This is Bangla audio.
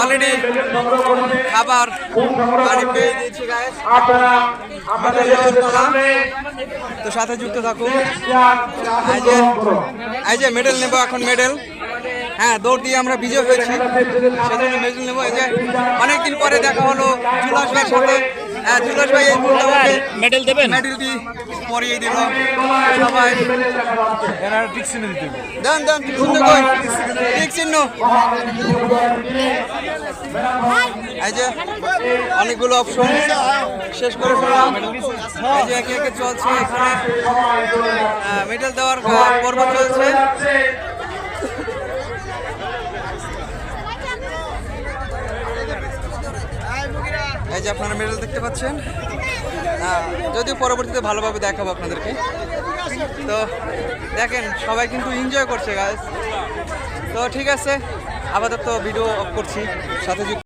অলরেডি খাবার পানি পেয়ে দিয়েছি আমাদের তো সাথে যুক্ত থাকুন। এই যে এই যে মেডেল নেব এখন মেডেল হ্যাঁ দৌড় দিয়ে আমরা বিজয় হয়েছি। সেজন্য মেডেল নেব। এই যে অনেকদিন পরে দেখা হলো জুলাস ভাইয়ের সাথে। হ্যাঁ জুলাস ভাই মেডেল দেবেন? মেডেলটি পরিয়ে দিল সবাই দেন দেন ঠিক চিহ্ন কই? ঠিক চিহ্ন। এই যে অনেকগুলো অপশন শেষ করে ফেললাম। এই যে একে একে চলছে এখানে। মেডেল দেওয়ার পর্ব চলছে। এই যে আপনারা মেডেল দেখতে পাচ্ছেন। আহ, যদিও পরবর্তীতে ভালোভাবে দেখাবো আপনাদেরকে। তো দেখেন সবাই কিন্তু এনজয় করছে গাছ তো ঠিক আছে আপাতত ভিডিও অফ করছি। সাথে যুক্ত